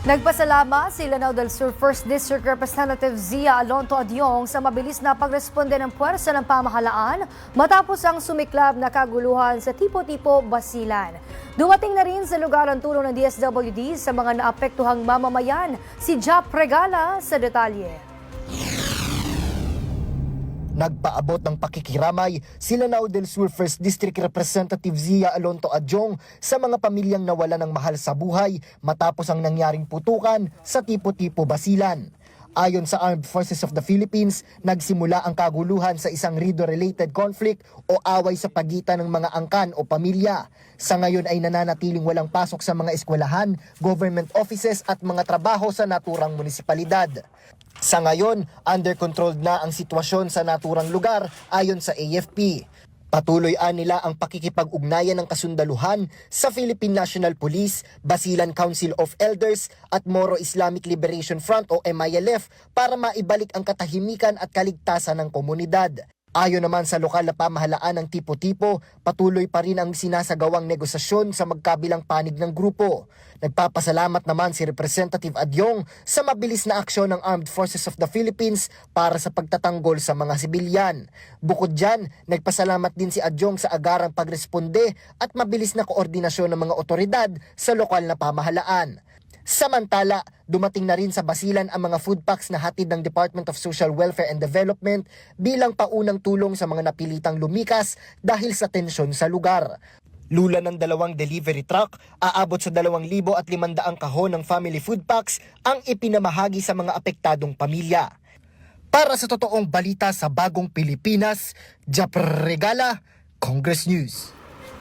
Nagpasalamat si Lanao del Sur 1st District Representative Zia Alonto Adyong sa mabilis na pagresponde ng puwersa ng pamahalaan matapos ang sumiklab na kaguluhan sa tipo-tipo Basilan. Dumating na rin sa lugar ang tulong ng DSWD sa mga naapektuhang mamamayan. Si Jap Regala sa detalye. Nagpaabot ng pakikiramay sila Lanao del Sur 1st District Representative Zia Alonto Adjong sa mga pamilyang nawala ng mahal sa buhay matapos ang nangyaring putukan sa tipo-tipo basilan. Ayon sa Armed Forces of the Philippines, nagsimula ang kaguluhan sa isang Rido-related conflict o away sa pagitan ng mga angkan o pamilya. Sa ngayon ay nananatiling walang pasok sa mga eskwelahan, government offices at mga trabaho sa naturang munisipalidad. Sa ngayon, under control na ang sitwasyon sa naturang lugar ayon sa AFP. Patuloy nila ang pakikipag-ugnayan ng kasundaluhan sa Philippine National Police, Basilan Council of Elders at Moro Islamic Liberation Front o MILF para maibalik ang katahimikan at kaligtasan ng komunidad. Ayon naman sa lokal na pamahalaan ng tipo-tipo, patuloy pa rin ang sinasagawang negosasyon sa magkabilang panig ng grupo. Nagpapasalamat naman si Representative Adyong sa mabilis na aksyon ng Armed Forces of the Philippines para sa pagtatanggol sa mga sibilyan. Bukod dyan, nagpasalamat din si Adyong sa agarang pagresponde at mabilis na koordinasyon ng mga otoridad sa lokal na pamahalaan. Samantala, dumating na rin sa Basilan ang mga food packs na hatid ng Department of Social Welfare and Development bilang paunang tulong sa mga napilitang lumikas dahil sa tensyon sa lugar. Lula ng dalawang delivery truck, aabot sa 2,500 kahon ng family food packs ang ipinamahagi sa mga apektadong pamilya. Para sa totoong balita sa bagong Pilipinas, Japr Regala, Congress News.